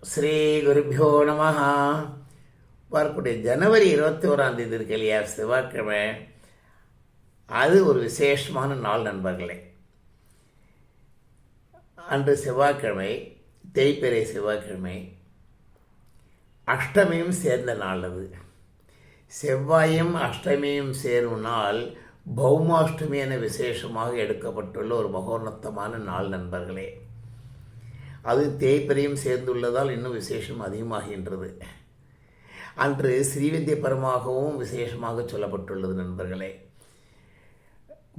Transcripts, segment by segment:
ஸ்ரீ குருபியோ நமஹா. வரக்கூடிய ஜனவரி இருபத்தி ஓராம் தேதி இருக்கு இல்லையா? செவ்வாய்க்கிழமை. அது ஒரு விசேஷமான நாள் நண்பர்களே. அன்று செவ்வாய்க்கிழமை தேய்பிறை செவ்வாய்க்கிழமை. அஷ்டமியும் சேர்ந்த நாள் அது. செவ்வாயும் அஷ்டமியும் சேரும் நாள் பௌமாஷ்டமி என விசேஷமாக எடுக்கப்பட்டுள்ள ஒரு மகோன்னத்தமான நாள் நண்பர்களே. அது தேய்பிரையும் சேர்ந்துள்ளதால் இன்னும் விசேஷம் அதிகமாகின்றது. அன்று ஸ்ரீவித்ய பரமாகவும் விசேஷமாக சொல்லப்பட்டுள்ளது நண்பர்களே.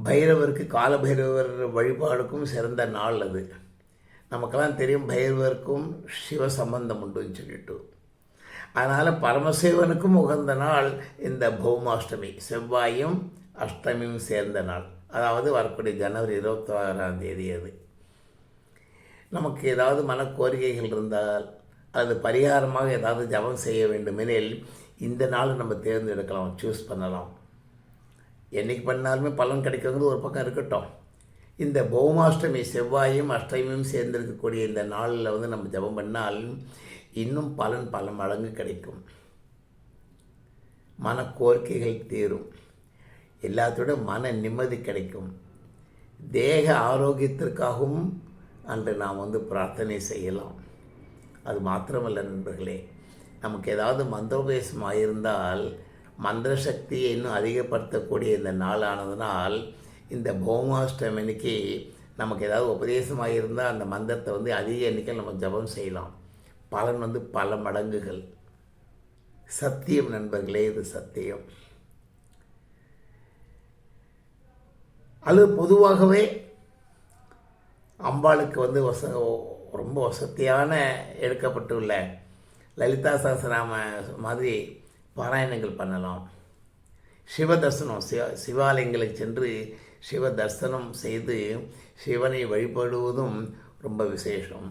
பைரவருக்கு கால பைரவர் வழிபாடுக்கும் சிறந்த நாள் அது. நமக்கெல்லாம் தெரியும் பைரவருக்கும் சிவ சம்பந்தம் உண்டுன்னு சொல்லிட்டு. அதனால் பரமசிவனுக்கும் உகந்த நாள் இந்த பௌமாஷ்டமி. செவ்வாயும் அஷ்டமியும் சேர்ந்த நாள். அதாவது வரக்கூடிய ஜனவரி இருபத்தாறாம் தேதி அது. நமக்கு ஏதாவது மன கோரிக்கைகள் இருந்தால் அது பரிகாரமாக ஏதாவது ஜபம் செய்ய வேண்டுமெனில் இந்த நாள் நம்ம தேர்ந்தெடுக்கலாம் சூஸ் பண்ணலாம். என்றைக்கு பண்ணாலுமே பலன் கிடைக்கிறது ஒரு பக்கம் இருக்கட்டும். இந்த பௌமாஷ்டமி செவ்வாயும் அஷ்டமியும் சேர்ந்திருக்கக்கூடிய இந்த நாளில் வந்து நம்ம ஜபம் பண்ணால் இன்னும் பலன் பல மடங்கு கிடைக்கும். மன கோரிக்கைகள் தீரும். எல்லாத்தோட மன நிம்மதி கிடைக்கும். தேக ஆரோக்கியத்திற்காகவும் அன்று நாம் வந்து பிரார்த்தனை செய்யலாம். அது மாத்திரமல்ல நண்பர்களே நமக்கு ஏதாவது மந்திரோபதேசம் ஆயிருந்தால் மந்திர சக்தியை இன்னும் அதிகப்படுத்தக்கூடிய இந்த நாளானதுனால் இந்த பௌமாஷ்டமினிக்கு நமக்கு ஏதாவது உபதேசமாக இருந்தால் அந்த மந்திரத்தை வந்து அதிக எண்ணிக்கையில் நம்ம ஜபம் செய்யலாம். பலன் வந்து பல மடங்குகள். சத்தியம் நண்பர்களே இது சத்தியம். அது பொதுவாகவே அம்பாளுக்கு வந்து வச ரொம்ப வசதியான எடுக்கப்பட்டுள்ள லலிதா சகசராம மாதிரி பாராயணங்கள் பண்ணலாம். சிவ தரிசனம் சிவ சிவாலயங்களுக்கு சென்று சிவ தரிசனம் செய்து சிவனை வழிபடுவதும் ரொம்ப விசேஷம்.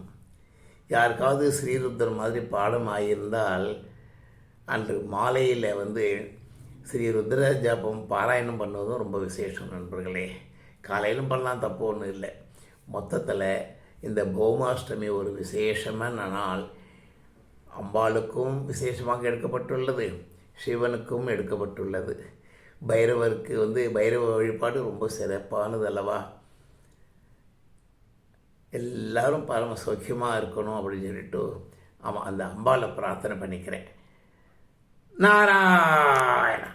யாருக்காவது ஸ்ரீருத்தர் மாதிரி பாடம் ஆகியிருந்தால் அன்று மாலையில் வந்து ஸ்ரீ ருத்ர ஜபம் பாராயணம் பண்ணுவதும் ரொம்ப விசேஷம் நண்பர்களே. காலையிலும் பண்ணலாம் தப்பு ஒன்றும் இல்லை. மொத்தத்தில் இந்த பௌமாஷ்டமி ஒரு விசேஷமான நாள். அம்பாளுக்கும் விசேஷமாக எடுக்கப்பட்டுள்ளது சிவனுக்கும் எடுக்கப்பட்டுள்ளது. பைரவருக்கு வந்து பைரவ வழிபாடு ரொம்ப சிறப்பானது அல்லவா எல்லாரும் பரம சௌக்கியமாக இருக்கணும் அப்படின்னு சொல்லிட்டு ஆமாம் அந்த அம்பாளை பிரார்த்தனை பண்ணிக்கிறேன். நாராயணா!